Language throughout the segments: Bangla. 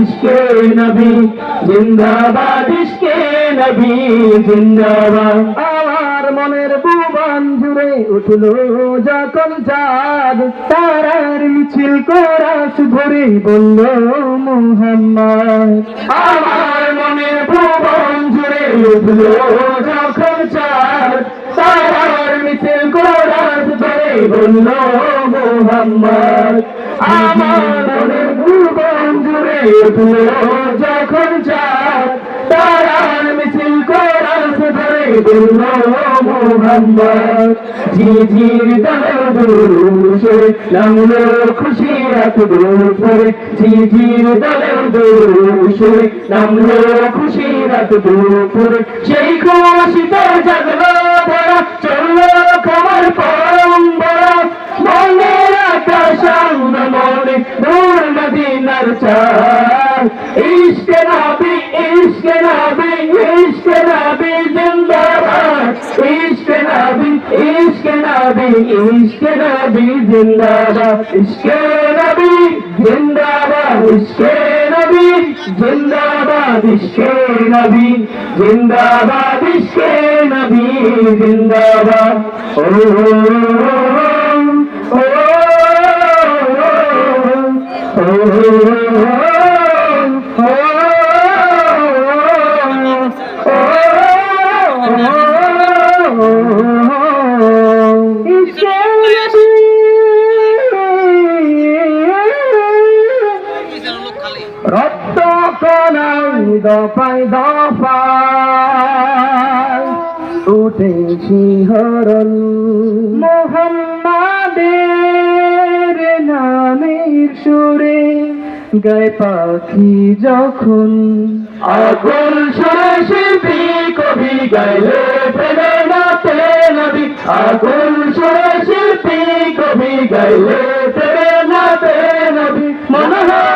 ইশকে নবী জিন্দাবাদ ইশকে নবী জিন্দাবাদ। আমার মনের ভুবন জুড়ে উঠল যখন চাঁদ তারার মিছিল করাস ধরে বলল মোহাম্মদ। আমার মনের ভুবন জুড়ে উঠল যখন চার তারার মিছিল কোরআন ধরে বলল মোহাম্মদ। আমার যখন তারার মিছিল কোরআন ধরে বলল মোহাম্মদ ঝিঝির দলের নামলো খুশি রাত দুপুরে ঝিঝির দলের নামলো খুশি রাত দুপুরে সেই খুশিতে জাগলো মদিনার চার ইশকে নবী ইশকে নবী ইশকে নবী জিন্দাবাদ। ইশকে নবী ইশকে নবী ইশকে নবী জিন্দাবাদ। ইশকে নবী জিন্দাবাদ, ইশকে নবী জিন্দাবাদ, ইশকে নবী জিন্দাবাদ, ইশকে নবী জিন্দাবাদ। ও রক্ত কণাই দফায় দফায় উঠে শিহরণ মোহাম্মদের নামের সুরে, গায়ে পাখি যখন। আগুন সুরে শিল্পী কবি গাইলে প্রেরণাতে নবী। আগুন সুরে শিল্পী কবি গাইলে প্রেরণাতে নবী। মনে হয়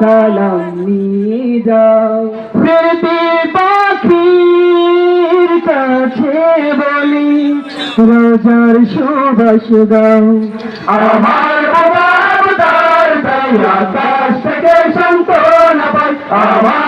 সালাম নিয়ে যাও। ফিরতি পাখির কাছে বলি, রাজার সুবাস গাও আমার বাবার তাই আকাশ থেকে সান্ত্বনা পাই। আমার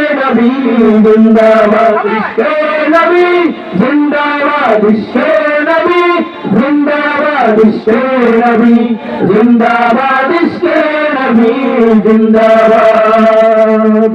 নবী জিন্দাবাদ ইশক নবী জিন্দাবাদ ইশক নবী জিন্দাবাদ জিন্দাবাদ